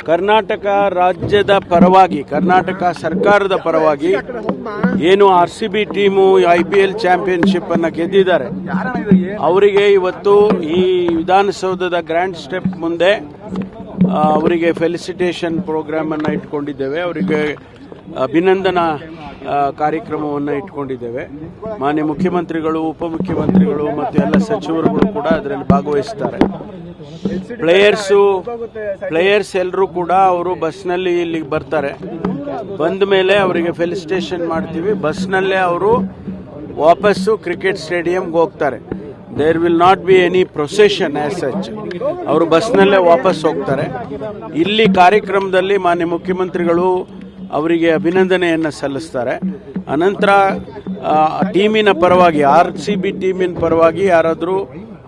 ಕರ್ನಾಟಕ ರಾಜ್ಯದ ಪರವಾಗಿ, ಕರ್ನಾಟಕ ಸರ್ಕಾರದ ಪರವಾಗಿ ಏನು R C B team, I P L championship ಅನ್ನ ಗೆದ್ದಿದ್ದಾರೆ. ಅವರಿಗೆ ಇವತ್ತು ಈ ವಿಧಾನಸೌಧದ ಗ್ರ್ಯಾಂಡ್ ಸ್ಟೆಪ್ ಮುಂದೆ ಅವರಿಗೆ ಫೆಲಿಸಿಟೇಷನ್ ಪ್ರೋಗ್ರಾಮನ್ನು ಇಟ್ಕೊಂಡಿದ್ದೇವೆ. ಅವರಿಗೆ ಅಭಿನಂದನಾ ಕಾರ್ಯಕ್ರಮವನ್ನು ಇಟ್ಕೊಂಡಿದ್ದೇವೆ. ಮಾನ್ಯ ಮುಖ್ಯಮಂತ್ರಿಗಳು, ಉಪಮುಖ್ಯಮಂತ್ರಿಗಳು ಮತ್ತು ಎಲ್ಲ ಸಚಿವರುಗಳು ಕೂಡ ಅದರಲ್ಲಿ ಭಾಗವಹಿಸ್ತಾರೆ. ಪ್ಲೇಯರ್ಸು ಪ್ಲೇಯರ್ಸ್ ಎಲ್ಲರೂ ಕೂಡ ಅವರು ಬಸ್ನಲ್ಲಿ ಇಲ್ಲಿಗೆ ಬರ್ತಾರೆ. ಬಂದ ಮೇಲೆ ಅವರಿಗೆ ಫೆಲಿಸಿಟೇಷನ್ ಮಾಡ್ತೀವಿ. ಬಸ್ನಲ್ಲೇ ಅವರು ವಾಪಸ್ಸು ಕ್ರಿಕೆಟ್ ಸ್ಟೇಡಿಯಂಗೆ ಹೋಗ್ತಾರೆ. There will not be any procession as such ಅವರು ಬಸ್ನಲ್ಲೇ ವಾಪಸ್ ಹೋಗ್ತಾರೆ. ಇಲ್ಲಿ ಕಾರ್ಯಕ್ರಮದಲ್ಲಿ ಮಾನ್ಯ ಮುಖ್ಯಮಂತ್ರಿಗಳು ಅವರಿಗೆ ಅಭಿನಂದನೆಯನ್ನು ಸಲ್ಲಿಸ್ತಾರೆ. ಅನಂತರ ಟೀಮಿನ ಪರವಾಗಿ ಆರ್ ಸಿ ಬಿ ಟೀಮಿನ ಪರವಾಗಿ ಯಾರಾದರೂ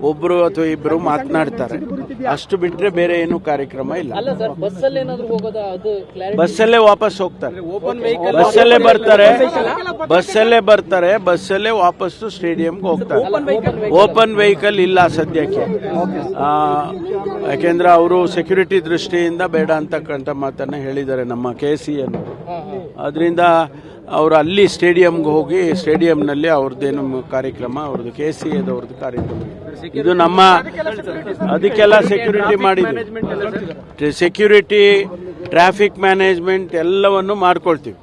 ಒಬ್ಬರು ಅಥವಾ ಇಬ್ಬರು ಮಾತನಾಡ್ತಾರೆ. ಅಷ್ಟು ಬಿಟ್ರೆ ಬೇರೆ ಏನು ಕಾರ್ಯಕ್ರಮ ಇಲ್ಲ. ಬಸ್ಸಲ್ಲೇ ವಾಪಸ್ ಹೋಗ್ತಾರೆ. ಬಸ್ಸಲ್ಲೇ ಬರ್ತಾರೆ. ಬಸ್ಸಲ್ಲೇ ಬರ್ತಾರೆ ಬಸ್ಸಲ್ಲೇ ವಾಪಸ್ಸು ಸ್ಟೇಡಿಯಂಗೆ ಹೋಗ್ತಾರೆ. ಓಪನ್ ವೆಹಿಕಲ್ ಇಲ್ಲ ಸದ್ಯಕ್ಕೆ. ಆ, ಯಾಕೆಂದ್ರೆ ಅವರು ಸೆಕ್ಯೂರಿಟಿ ದೃಷ್ಟಿಯಿಂದ ಬೇಡ ಅಂತಕ್ಕಂಥ ಮಾತನ್ನ ಹೇಳಿದ್ದಾರೆ ನಮ್ಮ ಕೆ ಸಿ ಅನ್ನು ಅದರಿಂದ ಅವರು ಅಲ್ಲಿ ಸ್ಟೇಡಿಯಂಗೆ ಹೋಗಿ ಸ್ಟೇಡಿಯಂನಲ್ಲಿ ಅವ್ರದ್ದೇನು ಕಾರ್ಯಕ್ರಮ, ಅವ್ರದ್ದು ಕೆ ಸಿ ಎದವ್ರದ್ದು ಕಾರ್ಯಕ್ರಮ ಇದು. ನಮ್ಮ ಅದಕ್ಕೆಲ್ಲ ಸೆಕ್ಯೂರಿಟಿ ಮಾಡಿದ್ವಿ ಸೆಕ್ಯೂರಿಟಿ ಟ್ರಾಫಿಕ್ ಮ್ಯಾನೇಜ್ಮೆಂಟ್ ಎಲ್ಲವನ್ನು ಮಾಡ್ಕೊಳ್ತೀವಿ.